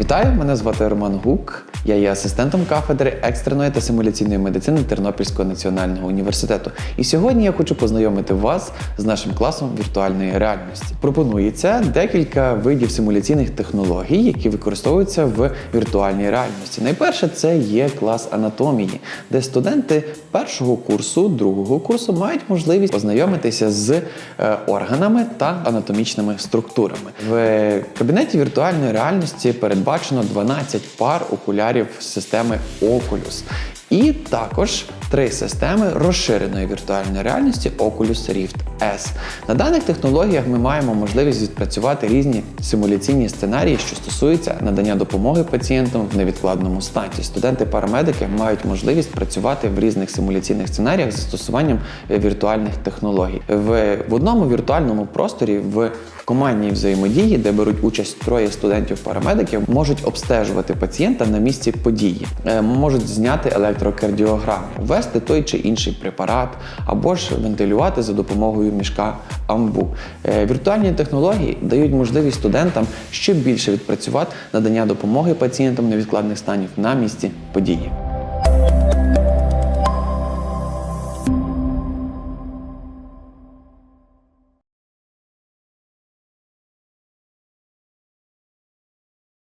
Вітаю, мене звати Роман Гук. Я є асистентом кафедри екстреної та симуляційної медицини Тернопільського національного університету. І сьогодні я хочу познайомити вас з нашим класом віртуальної реальності. Пропонується декілька видів симуляційних технологій, які використовуються в віртуальній реальності. Найперше це є клас анатомії, де студенти першого курсу, другого курсу мають можливість познайомитися з е, органами та анатомічними структурами. В кабінеті віртуальної реальності передбачено 12 пар окулярів системи Oculus. І також три системи розширеної віртуальної реальності Oculus Rift S. На даних технологіях ми маємо можливість відпрацювати різні симуляційні сценарії, що стосуються надання допомоги пацієнтам в невідкладному стані. Студенти-парамедики мають можливість працювати в різних симуляційних сценаріях з застосуванням е, віртуальних технологій. В, в одному віртуальному просторі в командній взаємодії, де беруть участь троє студентів-парамедиків, можуть обстежувати пацієнта на місці події, Е, можуть зняти електрокардіограму, ввести той чи інший препарат, або ж вентилювати за допомогою мішка амбу. Е, Віртуальні технології дають можливість студентам ще більше відпрацювати надання допомоги пацієнтам невідкладних станів на місці події.